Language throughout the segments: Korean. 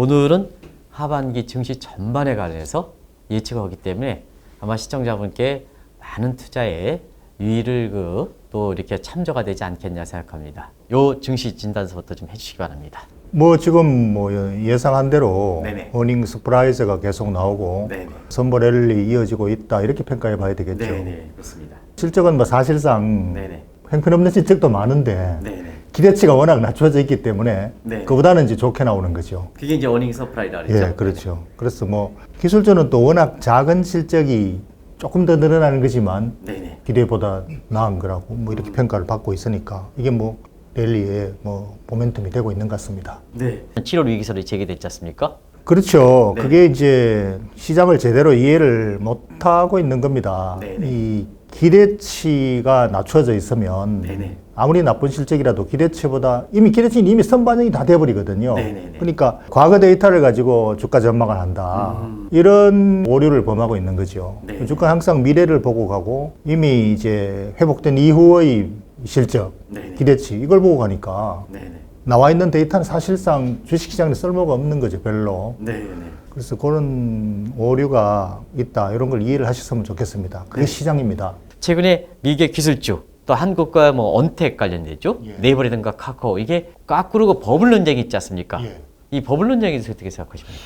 오늘은 하반기 증시 전반에 관해서 예측을 하기 때문에 아마 시청자분께 많은 투자에 유의를 그 또 이렇게 참조가 되지 않겠냐 생각합니다. 요 증시 진단서부터 좀 해주시기 바랍니다. 뭐 지금 뭐 예상한 대로 네네. 어닝 스프라이즈가 계속 나오고 네네. 선거 랠리 이어지고 있다 이렇게 평가해 봐야 되겠죠. 네네 그렇습니다. 실적은 뭐 사실상 네네 형편없는 실적도 많은데 네네 기대치가 워낙 낮춰져 있기 때문에 네. 그보다는 이제 좋게 나오는 거죠. 그게 이제 어닝 서프라이즈라 그랬죠. 예, 그렇죠. 그래서 뭐 기술주는 또 워낙 작은 실적이 조금 더 늘어나는 거지만 네네 기대보다 나은 거라고 뭐 이렇게 평가를 받고 있으니까 이게 뭐 랠리에 뭐 모멘텀이 되고 있는 것 같습니다. 네. 7월 위기설이 제기됐지 않습니까? 그렇죠. 네. 그게 이제 시장을 제대로 이해를 못 하고 있는 겁니다. 네 네. 이 기대치가 낮춰져 있으면 네네. 아무리 나쁜 실적이라도 기대치보다 이미 기대치는 이미 선반영이 다 돼버리거든요. 네네네. 그러니까 과거 데이터를 가지고 주가 전망을 한다. 이런 오류를 범하고 있는 거죠. 음. 네네. 주가 항상 미래를 보고 가고 이미 이제 회복된 이후의 실적, 네네. 기대치 이걸 보고 가니까 네네 나와 있는 데이터는 사실상 주식시장에 쓸모가 없는 거죠, 별로. 네네 그래서 그런 오류가 있다, 이런 걸 이해를 하셨으면 좋겠습니다. 그게 네. 시장입니다. 최근에 미개 기술주 또 한국과 뭐 언택 관련되죠. 예. 네이버라든가 카카오 이게 까꾸르고 버블 논쟁이 있지 않습니까? 예. 이 버블 논쟁에 대해서 어떻게 생각하십니까?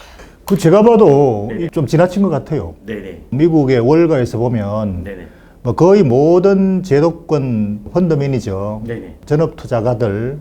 그 제가 봐도 네네. 좀 지나친 것 같아요. 네네 미국의 월가에서 보면 네네 뭐 거의 모든 제도권 펀드 매니저, 네네 전업 투자가들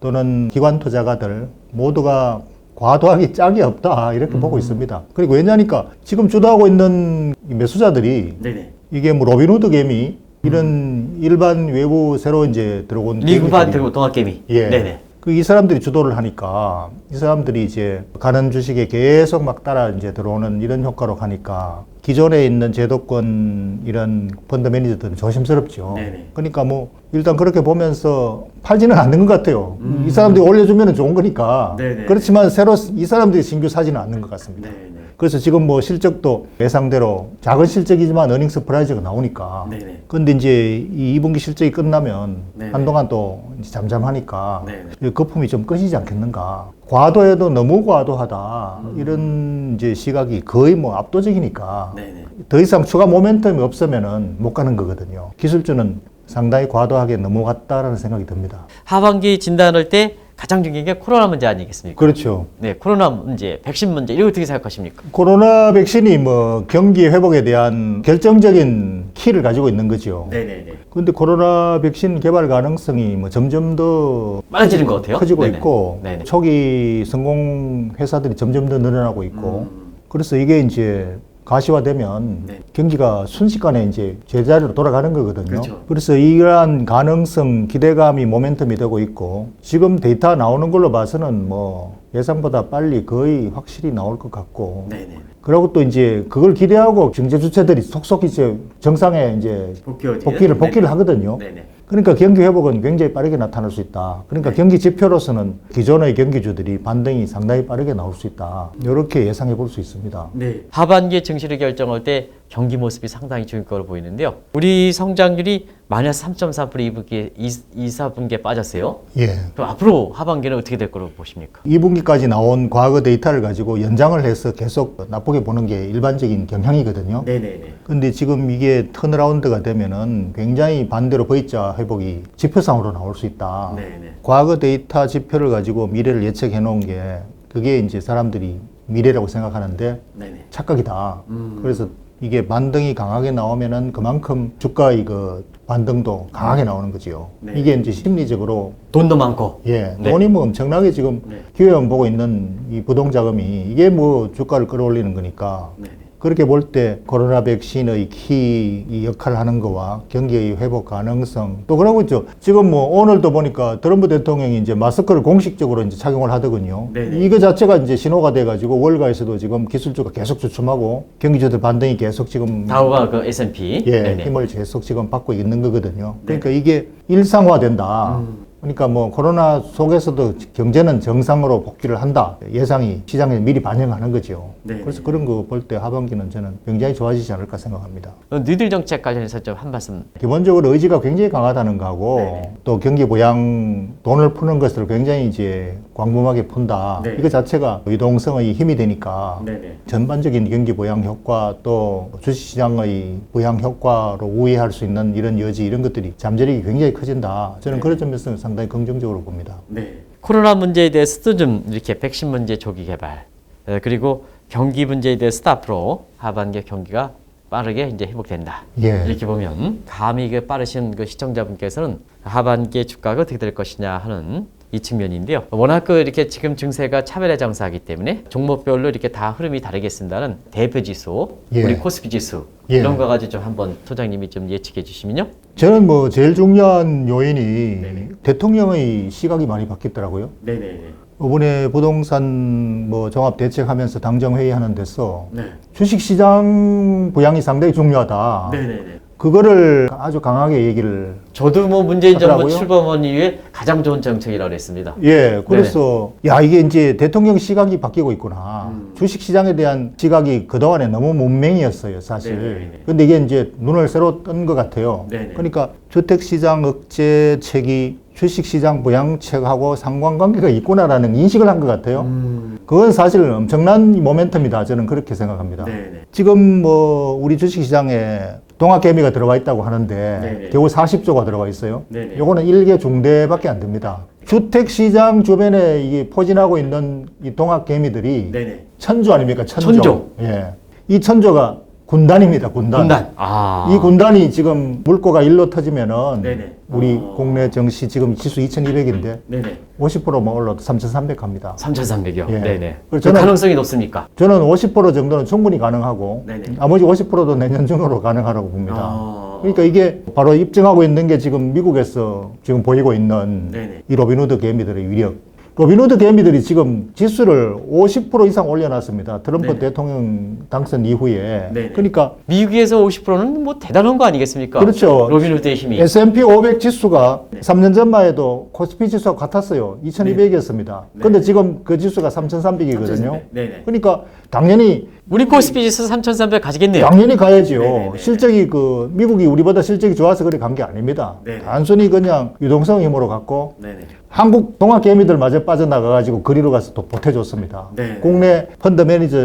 또는 기관 투자가들 모두가 과도하게 짝이 없다 이렇게 음. 보고 있습니다. 그리고 왜냐니까 지금 주도하고 있는 이 매수자들이 네네 이게 뭐 로빈후드 개미 이런 일반 외부 새로 이제 들어온 리그반 들고 동학 개미 예. 네네 그 이 사람들이 주도를 하니까 이 사람들이 이제 가는 주식에 계속 막 따라 이제 들어오는 이런 효과로 가니까 기존에 있는 제도권 이런 펀드 매니저들은 조심스럽죠. 네네. 그러니까 뭐 일단 그렇게 보면서 팔지는 않는 것 같아요. 음. 이 사람들이 올려주면 좋은 거니까. 네네. 그렇지만 새로 이 사람들이 신규 사지는 않는 것 같습니다. 네네 그래서 지금 뭐 실적도 예상대로 작은 실적이지만 어닝 서프라이즈가 나오니까. 네네 근데 이제 이 2분기 실적이 끝나면 네네. 한동안 또 잠잠하니까 네네. 이 거품이 좀 꺼지지 않겠는가. 과도해도 너무 과도하다. 이런 이제 시각이 거의 뭐 압도적이니까 네네 더 이상 추가 모멘텀이 없으면은 못 가는 거거든요. 기술주는 상당히 과도하게 넘어갔다라는 생각이 듭니다. 하반기 진단할 때 가장 중요한 게 코로나 문제 아니겠습니까? 그렇죠. 네 코로나 문제 백신 문제 이거 어떻게 생각하십니까? 코로나 백신이 뭐 경기 회복에 대한 결정적인 키를 가지고 있는 거죠. 네네네 근데 코로나 백신 개발 가능성이 뭐 점점 더 많아지는 것 같아요. 커지고 네네. 있고 네네. 초기 성공 회사들이 점점 더 늘어나고 있고 음. 그래서 이게 이제 가시화되면 네. 경기가 순식간에 이제 제자리로 돌아가는 거거든요. 그렇죠. 그래서 이러한 가능성, 기대감이 모멘텀이 되고 있고 지금 데이터 나오는 걸로 봐서는 뭐 예상보다 빨리 거의 확실히 나올 것 같고 네네 그리고 또 이제 그걸 기대하고 경제 주체들이 속속 이제 정상에 이제 복귀 복귀를 복귀를 하거든요. 네네 그러니까 경기 회복은 굉장히 빠르게 나타날 수 있다. 그러니까 네. 경기 지표로서는 기존의 경기주들이 반등이 상당히 빠르게 나올 수 있다. 이렇게 예상해 볼 수 있습니다. 네. 하반기 증시를 결정할 때 경기 모습이 상당히 좋을 거로 보이는데요. 우리 성장률이 마이너스 3.4% 2분기에 2, 2, 4분기에 빠졌어요. 예. 그럼 앞으로 하반기는 어떻게 될 거로 보십니까? 2분기까지 나온 과거 데이터를 가지고 연장을 해서 계속 나쁘게 보는 게 일반적인 경향이거든요. 네네네. 근데 지금 이게 턴어라운드가 되면은 굉장히 반대로 V자 회복이 지표상으로 나올 수 있다. 네네. 과거 데이터 지표를 가지고 미래를 예측해 놓은 게 그게 이제 사람들이 미래라고 생각하는데 네네. 착각이다. 음. 그래서 이게 반등이 강하게 나오면은 그만큼 주가의 그 반등도 강하게 나오는 거지요. 네. 이게 이제 심리적으로 돈도 많고. 예, 네. 돈이 뭐 엄청나게 지금 네. 기회만 보고 있는 이 부동 자금이 이게 뭐 주가를 끌어올리는 거니까 네네. 그렇게 볼 때 코로나 백신의 키이 역할을 하는 거와 경기의 회복 가능성 또 그러고 있죠. 지금 뭐 오늘도 보니까 트럼프 대통령이 이제 마스크를 공식적으로 이제 착용을 하더군요. 네네. 이거 자체가 이제 신호가 돼가지고 월가에서도 지금 기술주가 계속 주춤하고 경기주들 반등이 계속 지금 다우가 그 S&P. 예, 네네. 힘을 계속 지금 받고 있는 거거든요. 네. 그러니까 이게 일상화된다. 음. 그러니까 뭐 코로나 속에서도 경제는 정상으로 복귀를 한다. 예상이 시장에 미리 반영하는 거죠. 네. 그래서 그런 거 볼 때 하반기는 저는 굉장히 좋아지지 않을까 생각합니다. 어, 니들 정책 관련해서 좀 한 말씀. 기본적으로 의지가 굉장히 강하다는 거하고 네네. 또 경기 부양 돈을 푸는 것을 굉장히 이제 광범하게 푼다. 네. 이거 자체가 유동성의 힘이 되니까 네네. 전반적인 경기 부양 효과 또 주식시장의 부양 효과로 우회할 수 있는 이런 여지 이런 것들이 잠재력이 굉장히 커진다. 저는 네. 그런 점에서 상당히 긍정적으로 봅니다. 네. 코로나 문제에 대해서도 좀 이렇게 백신 문제 조기 개발 에, 그리고 경기 문제에 대해서도 앞으로 하반기 경기가 빠르게 이제 회복된다. 예. 이렇게 보면 감이 그 빠르신 그 시청자분께서는 하반기의 주가가 어떻게 될 것이냐 하는 이 측면인데요. 워낙 그 이렇게 지금 증세가 차별의 장사이기 때문에 종목별로 이렇게 다 흐름이 다르겠습니다는 대표 지수, 예. 우리 코스피 지수 예. 이런 거 가지고 좀 한번 소장님이 좀 예측해 주시면요. 저는 뭐 제일 중요한 요인이 네네. 대통령의 시각이 많이 바뀌었더라고요. 네네네. 이번에 부동산 뭐 종합 대책하면서 당정 회의하는 데서 네. 주식 시장 부양이 상당히 중요하다. 네네네. 그거를 아주 강하게 얘기를 저도 뭐 문재인 정부 하더라고요. 출범한 이후에 가장 좋은 정책이라고 했습니다. 예, 그래서 야 이게 이제 대통령 시각이 바뀌고 있구나. 음. 주식 시장에 대한 시각이 그 동안에 너무 문맹이었어요, 사실. 네네네. 근데 이게 이제 눈을 새로 뜬 것 같아요. 네네. 그러니까 주택 시장 억제책이 주식 시장 부양책하고 상관관계가 있구나라는 인식을 한 것 같아요. 음. 그건 사실 엄청난 모멘텀이다. 저는 그렇게 생각합니다. 네네. 지금 뭐 우리 주식 시장에 동학개미가 들어가 있다고 하는데 네네. 겨우 40조가 들어가 있어요. 네네. 요거는 일개 중대밖에 안 됩니다. 주택 시장 주변에 이게 포진하고 있는 이 동학개미들이 네네. 천조 아닙니까? 천조. 천조. 예. 이 천조가 군단입니다. 군단. 군단. 아. 이 군단이 지금 물꼬가 일로 터지면은 네네. 우리 어. 국내 증시 지금 지수 2200인데 네네. 50%만 올라도 3300 갑니다. 3,300여. 예. 네네. 그 저는- 가능성이 높습니까? 저는 50% 정도는 충분히 가능하고 네네. 나머지 50%도 내년 중으로 가능하다고 봅니다. 아. 그러니까 이게 바로 입증하고 있는 게 지금 미국에서 지금 보이고 있는 네네. 이 로빈후드 개미들의 위력. 로빈후드 개미들이 지금 지수를 50% 이상 올려놨습니다. 트럼프 네네. 대통령 당선 이후에. 네네. 그러니까 미국에서 50%는 뭐 대단한 거 아니겠습니까? 그렇죠. 로빈후드의 힘이. S&P 500 지수가 네. 3년 전만 해도 코스피 지수와 같았어요. 2200이었습니다. 네. 근데 지금 그 지수가 3300이거든요. 3,300. 네네. 그러니까 당연히 우리 코스피 지수 3,300 가지겠네요. 당연히 가야지요. 네네네. 실적이 그 미국이 우리보다 실적이 좋아서 그래 간 게 아닙니다. 네네. 단순히 그냥 유동성 힘으로 갖고 네네. 한국 동학 개미들 마저 빠져나가 가지고 그리로 가서 또 보태줬습니다. 네. 국내 펀드 매니저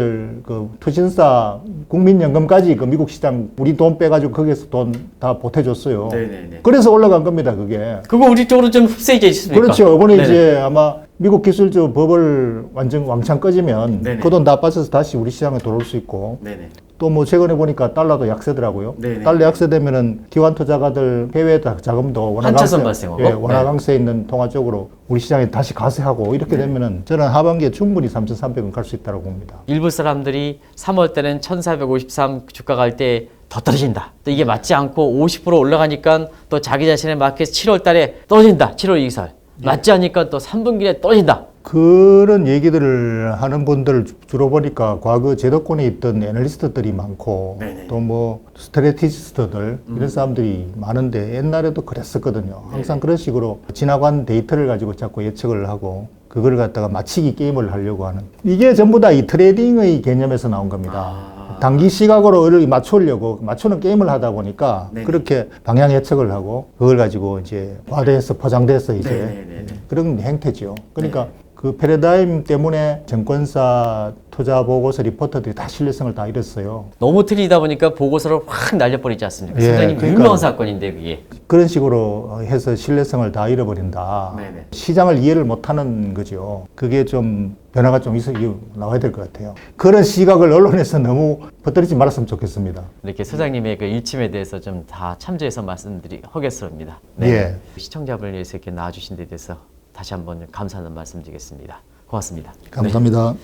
그 투신사 국민연금까지 그 미국 시장 우리 돈 빼가지고 거기서 돈 다 보태줬어요. 네네네. 그래서 올라간 겁니다. 그게. 그거 우리 쪽으로 좀 흡수해져 있습니까? 그렇죠. 이번에 네네. 이제 아마 미국 기술적 법을 완전 왕창 꺼지면. 그 돈 다 빠져서 다시 우리 시장에 들어올 수 있고 네네. 또 뭐 최근에 보니까 달러도 약세더라고요. 네네. 달러 약세되면은 기관 투자가들 해외 자- 자금도 원화 한차선 강세, 발생하고? 예, 원화 네. 강세 있는 통화 쪽으로 우리 시장에 다시 가세하고 이렇게 되면은 저는 하반기에 충분히 3,300원 갈수 있다고 봅니다. 일부 사람들이 3월 때는 1453 주가 갈 때 더 떨어진다. 또 이게 맞지 않고 50% 올라가니까 또 자기 자신의 마켓 7월 달에 떨어진다. 7월 2설. 맞지 않으니까 또 3분기에 떨어진다. 그런 얘기들을 하는 분들 주로 보니까 과거 제도권에 있던 애널리스트들이 많고 네네. 또뭐 스트레티지스트들 이런 사람들이 많은데 옛날에도 그랬었거든요. 항상 그런 식으로 지나간 데이터를 가지고 자꾸 예측을 하고 그걸 갖다가 맞히기 게임을 하려고 하는 이게 전부 다 이 트레이딩의 개념에서 나온 겁니다. 아. 단기 시각으로 이렇게 맞추려고 맞추는 게임을 하다 보니까 네네. 그렇게 방향 예측을 하고 그걸 가지고 이제 과대해서 포장돼서 이제 네네네네. 그런 행태죠. 그러니까 그 패러다임 때문에 증권사 투자 보고서 리포터들이 다 신뢰성을 다 잃었어요. 너무 틀리다 보니까 보고서를 확 날려버리지 않습니까? 예, 상당히 그러니까요. 유명한 사건인데 그게. 그런 식으로 해서 신뢰성을 다 잃어버린다. 네네. 시장을 이해를 못하는 거죠. 그게 좀 변화가 좀 있어 나와야 될 것 같아요. 그런 시각을 언론에서 너무 퍼뜨리지 말았으면 좋겠습니다. 이렇게 소장님의 그 일침에 대해서 좀 다 참조해서 말씀드리 하겠습니다. 네. 예. 시청자분을 위해서 이렇게 나와주신 데 대해서 다시 한번 감사하는 말씀 드리겠습니다. 고맙습니다. 감사합니다.